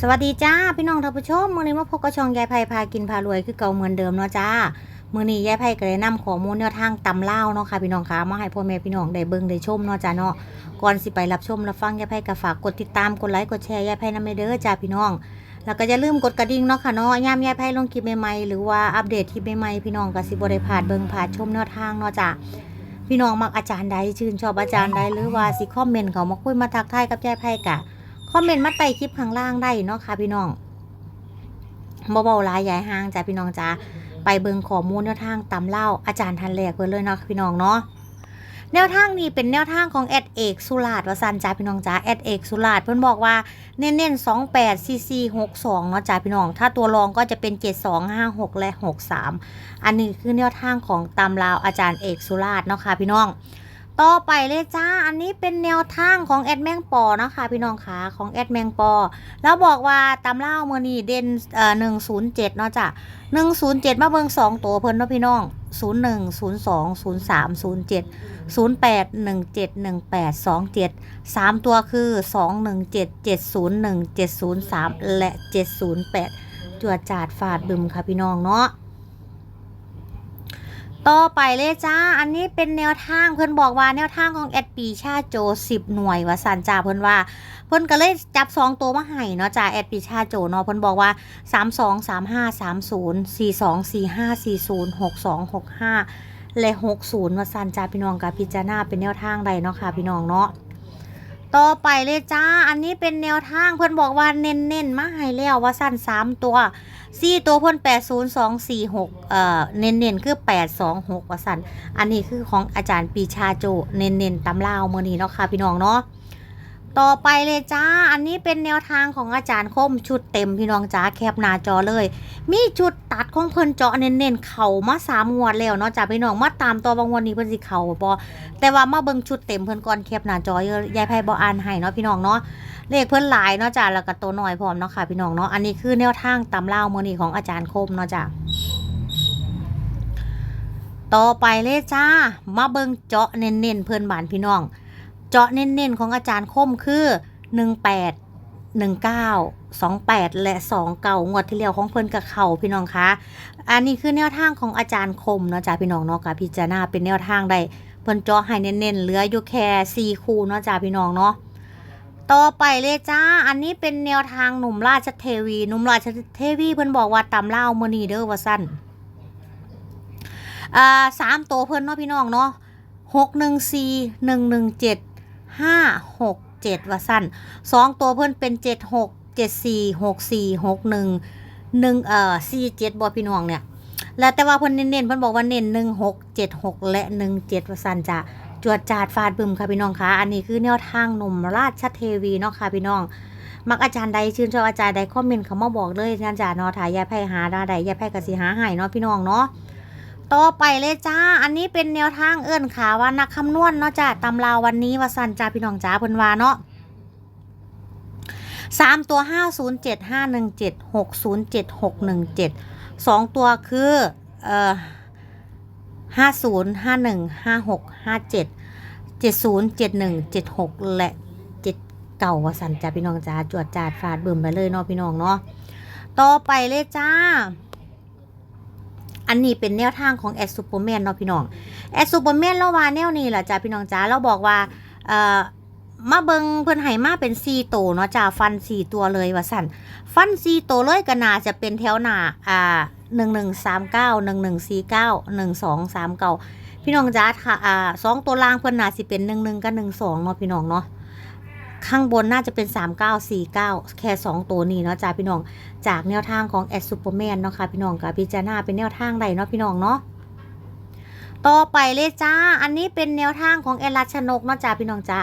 สวัสดีจ้าพี่น้องท่านผู้ชมมื้อนี้มาพบกับช่องยายไผ่พากินพารวยคือเก่าเหมือนเดิมเนาะจ้ามื้อนี้ยายไผ่ก็ได้นำข้อมูลแนวทางตำเล่าเนาะค่ะพี่น้องคะมาให้พ่อแม่พี่น้องได้เบิ่งได้ชมเนาะจ้าเนาะก่อนสิไปรับชมรับฟังยายไผ่ก็ฝากกดติดตามกดไลค์กดแชร์ยายไผ่นำเด้อจ้าพี่น้อง แล้วก็อย่าลืมกดกระดิ่งเนาะค่ะเนาะยามยายไผ่ลงคลิปใหม่ๆหรือว่าอัปเดตคลิปใหม่ๆพี่น้องก็สิบ่ได้พลาดเบิ่งพลาดชมแนวทางเนาะจ้าพี่น้องมักอาจารย์ใดชื่นชอบอาจารย์ใดหรือว่าสิคอมเมนต์เขามาคุยมาทักทายกับยายไผ่กะ คอมเมนต์มาใต้คลิปข้างล่างได้เนาะค่ะพี่น้องบ่เบาหลายยายห่างจ้าพี่น้องจ้าไปเบิ่งข้อมูลแนวทางตำเล่าอาจารย์ทันแรกเพิ่นเลยเนาะพี่น้องเนาะแนวทางนี้เป็นแนวทางของแอดเอกสุราชวสันจ้าพี่น้องจ้าแอดเอกสุราชเพิ่นบอกว่าเน้นๆ28 cc 62เนาะจ้าพี่น้อง ถ้าตัวรองก็จะเป็น7256และ63อันนี้คือแนวทางของตำลาวอาจารย์เอกสุราชเนาะค่ะพี่น้อง ต่อไปเลยจ้า อันนี้เป็นแนวทางของแอดแมงปอเนาะคะพี่น้องคะของแอดแมงปอ แล้วบอกว่าตำเล่าเมื่อนี้เด่นเอ่อหนึ่งศูนย์เจ็ดเนาะจ้ะหนึ่งศูนย์เจ็ดมาเบิ่งสองตัวเพิ่นเนาะพี่น้องศูนย์หนึ่งศูนย์สองศูนย์สามศูนย์เจ็ดศูนย์แปดหนึ่งเจ็ดหนึ่งแปดสองเจ็ดสามตัวคือสองหนึ่งเจ็ดเจ็ดศูนย์หนึ่งเจ็ดศูนย์สามและเจ็ดศูนย์แปดจวดจาดฟาดบึมค่ะพี่น้องเนาะ ต่อไปเลยจ้า อันนี้เป็นแนวทางเพื่อนบอกว่าแนวทางของแอดปีชาโจสิบหน่วยว่าสันจ่าเพื่อนว่า เพื่อนก็เลยจับสองตัวมาให้เนาะจ้าแอดปีชาโจเนาะเพื่อนบอกว่าสามสองสามห้าสามศูนย์สี่สองสี่ห้าสี่ศูนย์หกสองหกห้าและหกศูนย์ว่าสันจ่าพี่น้องกับพิจารณาเป็นแนวทางใดเนาะค่ะพี่น้องเนาะ ต่อไปเลยจ้า อันนี้เป็นแนวทางเพื่อนบอกว่าเน้นๆมาให้แล้วว่าสั้นสามตัวสี่ตัวเพ่นแปดศูนย์สองสี่หกเอ่อเน้นเน้นๆคือแปดสองหกว่าสั้นอันนี้คือของอาจารย์ปีชาโจ เน้นเน้นๆตำลาวเมื่อนี้เนาะค่ะพี่น้องเนาะ ต่อไปเลยจ้า อันนี้เป็นแนวทางของอาจารย์คมชุดเต็มพี่น้องจ้าแคปหน้าจอเลย มีจุดตัดของเพิ่นเจาะเน้นๆเข่ามาสามงวดแล้วเนาะจ้าพี่น้องมาตามตัวบางวันนี้เพิ่นสิเข่าบ่แต่ว่ามาเบิ่งชุดเต็มเพิ่นก่อนแคปหน้าจอยยายไพ่บ่อ่านให้เนาะพี่น้องเนาะเลขเพิ่นหลายเนาะจ้ะแล้วก็ตัวหน้อยพร้อมเนาะค่ะพี่น้องเนาะอันนี้คือแนวทางตำเล่าวมื้อนี้ของอาจารย์คมเนาะจ้ะต่อไปเลยจ้า มาเบิ่งเจาะเน้นๆเพิ่นบานพี่น้อง เจาะเน้นๆของอาจารย์คมคือ 18 19 28 และ 29งวดที่แล้วของเพิ่นกับเขาพี่น้องคะ อันนี้คือแนวทางของอาจารย์คมเนาะจ้ะพี่น้องเนาะกับพิจารณาเป็นแนวทางได้เพิ่นเจาะให้เน้นๆเหลืออยู่แค่4คู่เนาะจ้ะพี่น้องเนาะต่อไปเลยจ้า อันนี้เป็นแนวทางหนุ่มราชเทวี หนุ่มราชเทวีเพิ่นบอกว่าตำเล่ามือนีเด้อว่าสั้นอ่าสามตัวเพิ่นเนาะพี่น้องเนาะหกหนึ่งสี่หนึ่งหนึ่งเจ็ด ห้าหกเจ็ดว่าสั้นสองตัวเพิ่อนเป็นเจ็ดหกเจ็ดสี่หกสี่หกหนึ่งหนึ่งเอ่อสี่เจ็ดบอพี่น้องเนี่ย แล้วแต่ว่าเพิ่อนเน้นๆเพิ่อนบอกว่าเน้นหนึ่งหกเจ็ดหกและหนึ่งเจ็ดว่าสั้นจ้ะจวดจาดฟาดบึมค่ะพี่น้องคะอันนี้คือแนวทางหนุ่มราชเทวีเนาะค่ะพี่น้อง มักอาจารย์ใดชื่นชอบอาจารย์ใดคอมเมนต์เขามาบอกเลยอาจารย์เนาะถ่ายยายไพ่หาด้ใดยายไพ่กสิหาให้เนาะพี่น้องเนาะ ต่อไปเลยจ้า อันนี้เป็นแนวทางเอื้อนขาว่านักคำนวณเนาะจ้าตำราวันนี้ว่าสันจ้าพี่น้องจ้าเพิ่นว่าเนาะสามตัวห้าศูนย์เจ็ดห้าหนึ่งเจ็ดหกศูนย์เจ็ดหกหนึ่งเจ็ดสองตัวคือเอ่อห้าศูนย์ห้าหนึ่งห้าหกห้าเจ็ดเจ็ดศูนย์เจ็ดหนึ่งเจ็ดหกและเจ็ดเก่าวสันจ้าพี่น้องจ้าจวดจาดฟาดเบึมไปเลยเนาะพี่น้องเนาะต่อไปเลยจ้า อันนี้เป็นแนวทางของแอดซูเปอร์แมนเนาะพี่น้องแอดซูเปอร์แมนเราว่าแนวนี้แหละจ้าพี่น้องจ้าเราบอกว่าเอ่อมาเบิงเพิ่อนให้มาเป็นสี่โตวเนาะจ้าฟันสี่ตัวเลยว่าสั่นฟันสี่ตัวเลยก็น่าจะเป็นแถวหน้าอ่าหนึ่งหนึ่งสามเก้าหนึ่งหนึ่งสี่เก้าหนึ่งสองสามเก้าพี่น้องจ้าค่ะอ่าสองตัวล่างเพิ่อนน่าสิเป็นหนึ่งหนึ่งกับหนึ่งสองเนาะพี่น้องเนาะ ข้างบนน่าจะเป็นสามเก้าสี่เก้าแค่สองตัวนี้เนาะจ้าพี่น้อง จากแนวทางของแอดซูเปอร์แมนเนาะค่ะพี่น้องกับพิจารณาเป็นแนวทางใดเนาะพี่น้องเนาะต่อไปเลยจ้า อันนี้เป็นแนวทางของแอดรัชนกเนาะจ้าพี่น้องจ้า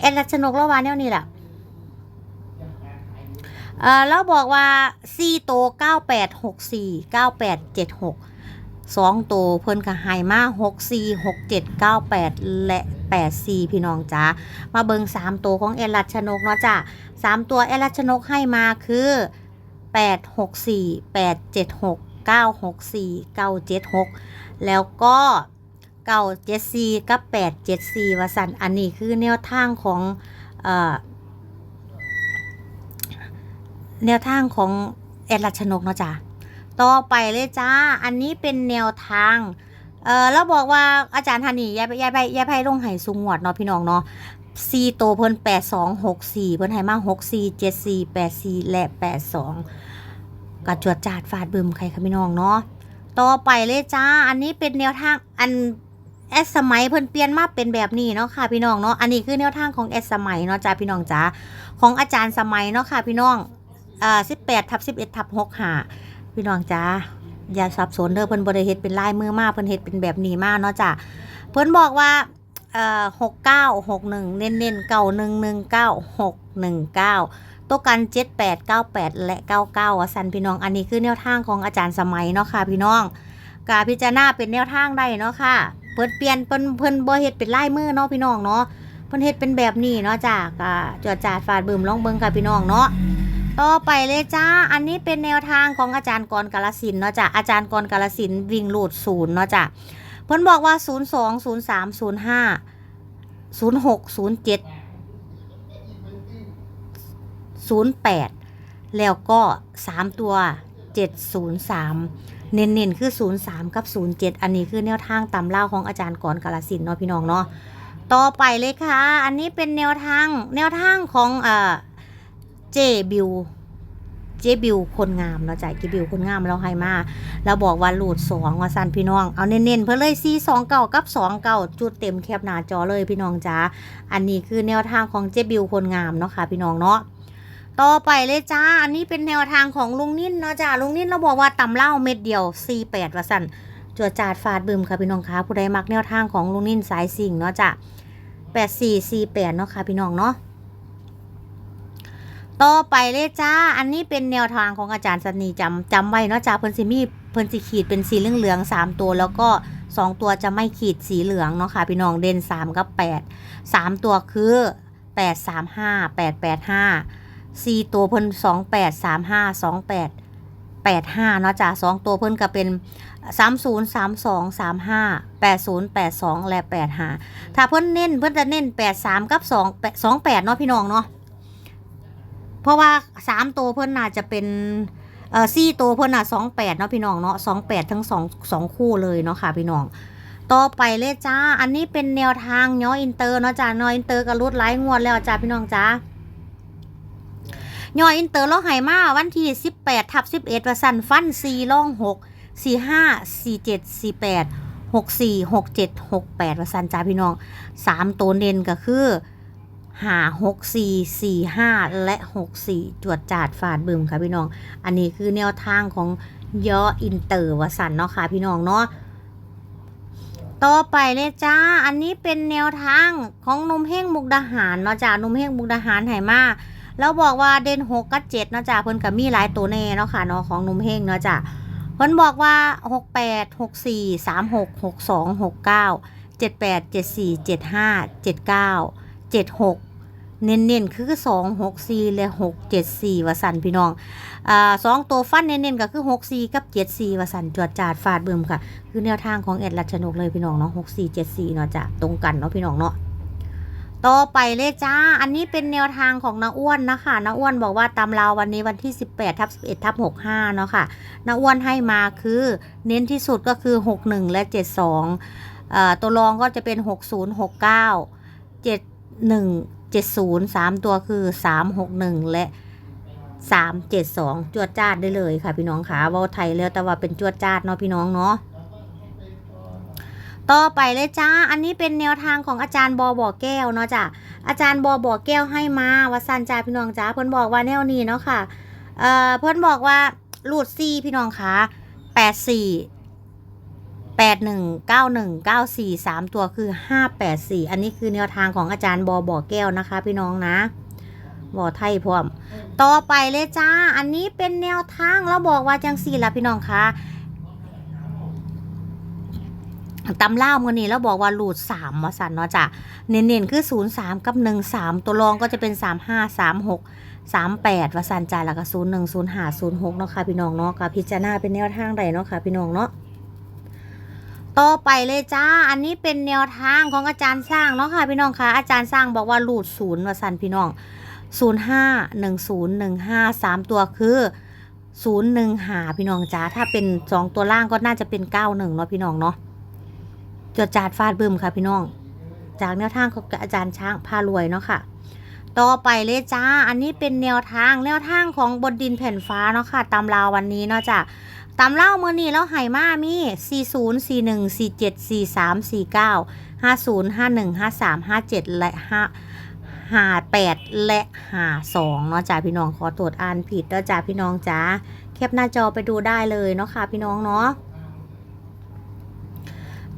แอดรัชนกแล้วว่าแนวนี้แหละเอ่อแล้วบอกว่า4โตเก้าแปดหกสี่เก้าแปดเจ็ดหกสองโตวเพิ่นก็ใหายมาหกสี่หกเจ็ดเก้าแปดและ แปดสี่พี่น้องจ้ามาเบิงสามตัวของเอลัดชนกเนาะจ้าสามตัวเอลัดชนกให้มาคือแปดหกสี่แปดเจ็ดหกเก้าหกสี่เก้าเจ็ดหกแล้วก็เก้าเจ็ดสี่กับแปดเจ็ดสี่วสันอันนี้คือแนวทางของแนวทางของแอดรัชนกเนาะจ้ะต่อไปเลยจ้า อันนี้เป็นแนวทาง เออแล้วบอกว่าอาจารย์ธานียายยายไปยายไปลงไห้สุงวดเนาะพี่น้องเนาะซีโตเพิ่นแปดสองหกสี่เพิ่นให้มาหกสี่เจ็ดสี่แปดสี่และแปดสองกระจวดจาดฟาดบึมใครคะพี่น้องเนาะต่อไปเลยจ้า อันนี้เป็นแนวทางอันแอดสมัยเพิ่นเปลี่ยนมาเป็นแบบนี้เนาะค่ะพี่น้องเนาะ อันนี้คือแนวทางของแอดสมัยเนาะจ้าพี่น้องจ้าของอาจารย์สมัยเนาะค่ะพี่น้องอ่าสิบแปดทับสิบเอ็ดทับหกหาพี่น้องจ้า อย่าสับสนเด้อเพิ่นบ่ได้เฮ็ดเป็นลายมือมาเพิ่นเฮ็ดเป็นแบบนี้มากเนาะจ้ะเพิ่นบอกว่าเอ่อหกเก้าหกหนึ่งเน้นเน้นเก้าหนึ่งหนึ่งเก้าหกหนึ่งเก้าตัวกันเจ็ดแปดเก้าแปดและเก้าเก้าสันพี่น้องอันนี้คือแนวทางของอาจารย์สมัยเนาะค่ะพี่น้องกาพิจารณาเป็นแนวทางได้เนาะค่ะเพิ่นเปลี่ยนเพิ่นเพิ่นบ่เฮ็ดเป็นลายมือเนาะพี่น้องเนาะเพิ่นเฮ็ดเป็นแบบนี้เนาะจ้ะก็จอดจาดฟาดบึมลองเบิ่งค่ะพี่น้องเนาะ ต่อไปเลยจ้า อันนี้เป็นแนวทางของอาจารย์กรกาลสินเนาะจ้ะอาจารย์กรกาลสินวิ่งหลูดศูนย์เนาะจ้ะเพิ่นบอกว่า 0 2 0 3 0 5 0 6 0 7 0 8 แล้วก็ 3 ตัว 703 เน้นๆ คือ 03 กับ 07 อันนี้คือแนวทางตำเล่าของอาจารย์กรกาลสินเนาะพี่น้องเนาะต่อไปเลยค่ะ อันนี้เป็นแนวทางแนวทางของเอ่อ เจบิวเจบิวคนงามเนาะจ้ะเจบิวคนงามเราให้มาเราบอกว่าหลุดสองว่าสันพี่น้อง เอาเน้นๆเพื่อเลยซีสองเก่ากับสองเก่าจุดเต็มแคบหน้าจอเลยพี่น้องจ้าอันนี้คือแนวทางของเจบิวคนงามเนาะค่ะพี่น้องเนาะต่อไปเลยจ้า อันนี้เป็นแนวทางของลุงนิ่นเนาะจ้าลุงนิ่นเราบอกว่าตำเหล้าเม็ดเดียว 48ว่าสันจวดจาดฟาดบึมค่ะพี่น้องคะผู้ใดมักแนวทางของลุงนิ่นสายสิ่งเนาะจ้ะ8448เนาะค่ะพี่น้องเนาะ ต่อไปเลยจ้า อันนี้เป็นแนวทางของอาจารย์สนีจำจำไว้เนาะจ้าเพิ่นสิมีเพิ่นสิขีดเป็นสีเหลืองๆสามตัวแล้วก็สองตัวจะไม่ขีดสีเหลืองเนาะค่ะพี่น้องเด่นสามกับแปดสามตัวคือแปดสามห้าแปดแปดห้าสี่ตัวเพิ่นสองแปดสามห้าสองแปดแปดห้าเนาะจ้าสองตัวเพิ่นก็เป็นสามศูนย์สามสองสามห้าแปดศูนย์แปดสองและแปดห้าถ้าเพิ่นเน้นเพิ่นจะเน้นแปดสามกับสองแปดสองแปดเนาะพี่น้องเนาะ เพราะว่าสามตัวเพิ่นน่าจะเป็นเอ่อสี่ตัวเพิ่นน่ะสองแปดเนาะพี่น้องเนาะสองแปดทั้งสองสองคู่เลยเนาะค่ะพี่น้องต่อไปเลยจ้า อันนี้เป็นแนวทางย้ออินเตอร์เนาะจ้าย้ออินเตอร์ก็รุดไลายงวดแล้วจ้าพี่น้องจ้าย้ออินเตอร์เราให้มาวันที่สิบแปดทับสิบเอ็ดว่าสั่นฟันสี่ล่องหกสี่ห้าสี่เจ็ดสี่แปดหกสี่หกเจ็ดหกแปดว่าสั่นจ้าพี่น้องสามตัวเด่นก็คือ หาหกสี่สี่ห้าและหกสี่จวดจาดฝาดบึมค่ะพี่น้อง อันนี้คือแนวทางของยออินเตอร์วสันเนาะค่ะพี่น้องเนาะต่อไปเลยจ้า อันนี้เป็นแนวทางของนมเฮงมุกดาหารเนาะจ้านมเฮงมุกดาหารไหมาแล้วบอกว่าเด่นหกกับเจ็ดเนาะจ้าเพิ่นกับมีหลายตัวแน่เนาะค่ะเนาะของนมเฮงเนาะจ้าเพิ่นบอกว่าหกแปดหกสี่สามหกหกสองหกเก้าเจ็ดแปดเจ็ดสี่เจ็ดห้าเจ็ดเก้าเจ็ดหก เน้นๆ คือสองหกสี่และหกเจ็ดสี่วสันพี่น้องอ่าสองตัวฟันเน้นๆ ก็คือหกสี่กับเจ็ดสี่วสันจวดจาดฟาดเบิ่มค่ะ คือแนวทางของเอ็ดรัชนกเลยพี่น้องเนาะหกสี่เจ็ดสี่เนาะจ้ะตรงกันเนาะพี่น้องเนาะต่อไปเลยจ้า อันนี้เป็นแนวทางของน้าอ้วนนะคะน้าอ้วนบอกว่าตามเราวันนี้วันที่ 18ทับ11ทับ65 เนาะค่ะน้าอ้วนให้มาคือ เน้นที่สุดก็คือ 61 และ 72อ่าตัวรองก็จะเป็น 60 69 71 70 3 ตัวคือ 361 และ 372 จวดจ้าดได้เลยค่ะพี่น้องค่ะว่าไทยแล้วแต่ว่าเป็นจวดจ้าดเนาะพี่น้องเนาะต่อไปเลยจ้า อันนี้เป็นแนวทางของอาจารย์บอบ่อแก้วเนาะจ้ะอาจารย์บอบ่อแก้วให้มาว่าสันจ้าพี่น้องจ้าเพิ่นบอกว่าแนวนี้เนาะค่ะ เอ่อเพิ่นบอกว่ารูดซี่พี่น้องคะแปดสี่ แปดหนึ่งเก้าหนึ่งเก้าสี่สามตัวคือห้าแปดสี่อันนี้คือแนวทางของอาจารย์บอบ่อแก้วนะคะ พี่น้องนะบ่อไทยพร้อม ต่อไปเลยจ้า อันนี้เป็นแนวทางแล้วบอกว่าจังสี่ละพี่น้องคะตำล่ามือนี้แล้วบอกว่าหลุดสามมาสันเนาะจ้ะ เน้นๆคือศูนย์สามกับหนึ่งสามตัวรองก็จะเป็นสามห้าสามหกสามแปดว่าสันจ้ะแล้วก็ศูนย์หนึ่งศูนย์ห้าศูนย์หกเนาะค่ะพี่น้องเนาะก็พิจารณาเป็นแนวทางใดเนาะค่ะพี่น้องเนาะ ต่อไปเลยจ้า อันนี้เป็นแนวทางของอาจารย์สร้างเนาะค่ะพี่น้องคะอาจารย์สร้างบอกว่าหลุดศูนย์ว่าสันพี่น้อง051015 3ตัวคือ01หาพี่น้องจ้าถ้าเป็น2ตัวล่างก็น่าจะเป็น91เนาะพี่น้องเนาะจดจาดฟาดบึมค่ะพี่น้อง จากแนวทางของอาจารย์ช้างพารวยเนาะค่ะ ต่อไปเลยจ้า อันนี้เป็นแนวทางแนวทางของบนดินแผ่นฟ้าเนาะค่ะตำราววันนี้เนาะจ้ะ ตำเล่ามือนี้แล้วไห่มามี 40 41 47 43 49 50 51 53 57 และ5 58 และ52เนาะจ้าพี่น้องขอตรวจอ่านผิดเนาะจ้าพี่น้องจ้าแคปหน้าจอไปดูได้เลยเนาะค่ะพี่น้องเนาะ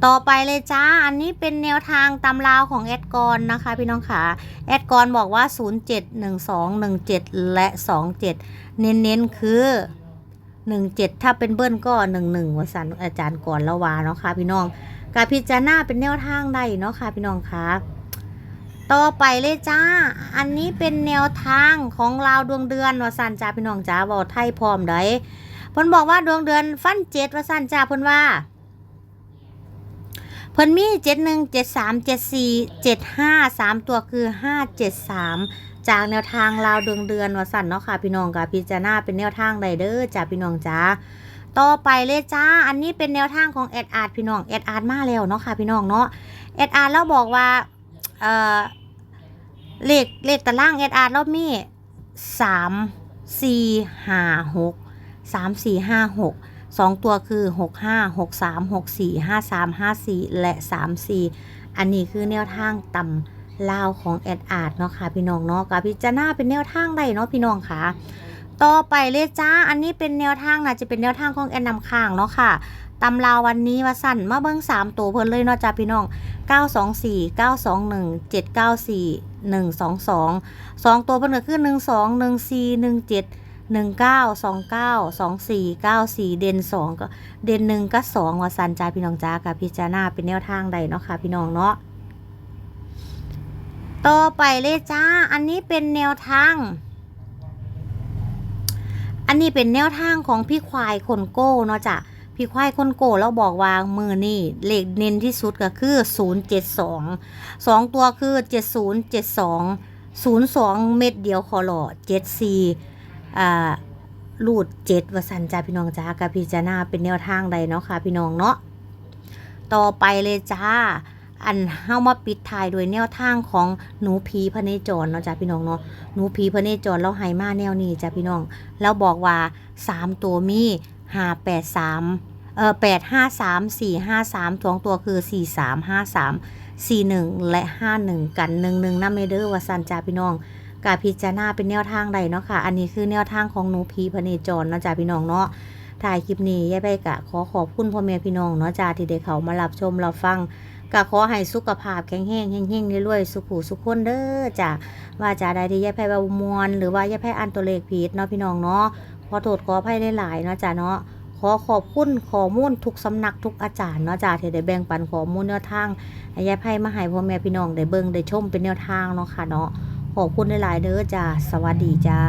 ต่อไปเลยจ้า อันนี้เป็นแนวทางตำราวของแอดกอนนะคะ พี่น้องขาแอดกอนบอกว่า 071217 และ 27 เน้นๆคือ 17ถ้าเป็นเบิ้ลก็11วสันอาจารย์ก่อนละวาเนาะค่ะพี่น้องกาพิจารณาเป็นแนวทางได้เนาะค่ะพี่น้องคะต่อไปเลยจ้า อันนี้เป็นแนวทางของลาวดวงเดือนวสันจ้าพี่น้องจ้าบอกไทยพร้อมได้เพิ่นบอกว่าดวงเดือนฟันเจ็ดวสันจ้าเพิ่นว่าเพิ่นมีเจ็ดหนึ่งเจ็ดสามเจ็ดสี่เจ็ดห้าสามตัวคือห้าเจ็ดสาม จากแนวทางลาวเดวงเดือนวสันเนาะค่ะ พี่น้องกับพิจารณาเป็นแนวทางใดเด้อจ้าพี่น้องจ้าต่อไปเลยจ้า อันนี้เป็นแนวทางของแอดอาร์พี่น้องแอดอาร์มาแล้วเนาะค่ะพี่น้องเนาะแอดอาร์เราบอกว่าเออเลขเลขตารางแอดอาร์เรามีสามสี่ห้าหกสามสี่ห้าหกสองตัวคือ6 5 6 3 6 4 5 3 5 4และ3 4อันนี้คือแนวทางต่ำ ลาวของแอดอาร์ตเนาะค่ะพี่น้องเนาะกับพิจารณาเป็นแนวทางได้เนาะพี่น้องค่ะต่อไปเลยจ้า อันนี้เป็นแนวทางนะจะเป็นแนวทางของแอดนำข้างเนาะค่ะตำลาววันนี้ว่าสั่นมาเบิ้ง3ตัวเพิ่นเลยเนาะจ้าพี่น้อง 924 921 794 122 2 ตัวเพิ่นก็คือ 12 14 17หนึ่งเก้าสองเก้าสองสี่เก้าสี่เด่นสองก็เด่นหนึ่งก็สองว่าสันจ้าพี่น้องจ้ากับพิจารณาเป็นแนวทางใดเนาะค่ะพี่น้องเนาะ ต่อไปเลยจ้า อันนี้เป็นแนวทาง อันนี้เป็นแนวทางของพี่ควายคนโก้เนาะจ้ะ พี่ควายคนโก้เราบอกว่ามือนี่เลขเน้นที่สุดก็คือศูนย์เจ็ดสองตัวคือเจ็ดศูนย์เม็ดเดียวคอหล่อเจ็ดสี่อ่ารูดเจ็ดวสันจ้าพี่น้องจ้ากับพิจารณาเป็นแนวทางใดเนาะค่ะพี่น้องเนาะ ต่อไปเลยจ้า อันเฮามาปิดท้ายโดยแนวทางของหนูผีพระเนจรเนาะจ้าพี่น้องเนาะหนูผีพระเนจรเราให้มาแนวนี้จ้าพี่น้อง แล้วบอกว่าสามตัวมีห้าแปดสามเออแปดห้าสามสี่ห้าสามสองตัวคือสี่สามห้าสามสี่หนึ่งและห้าหนึ่งกันหนึ่งหนึ่งน้ำเมเดอร์วสันจ้าพี่น้องกาพิจารณาเป็นแนวทางใดเนาะค่ะ อันนี้คือแนวทางของหนูพีพเนจรเนาะจ้าพี่น้องเนาะถ่ายคลิปนี้ยายไปกะขอขอบคุณพ่อแม่พี่น้องเนาะจ้าที่ได้เขามารับชมรับฟัง กะขอให้สุขภาพแข็งแรงเฮงๆรวยๆสุขุสุขคนเด้อจ้าว่าจาใดที่ยายไปบามวลหรือว่ายายไปอันตัวเลขผิดเนาะพี่น้องเนาะขอโทษขออภัยหลายๆเนาะจ้าเนาะขอขอบคุณข้อมูลทุกสำนักทุกอาจารย์เนาะจ้าที่ได้แบ่งปันข้อมูลแนวทางให้ยายไพ่มาให้พ่อแม่พี่น้องได้เบิ่งได้ชมเป็นแนวทางเนาะค่ะเนาะขอบคุณหลายๆเด้อจ้าสวัสดีจ้า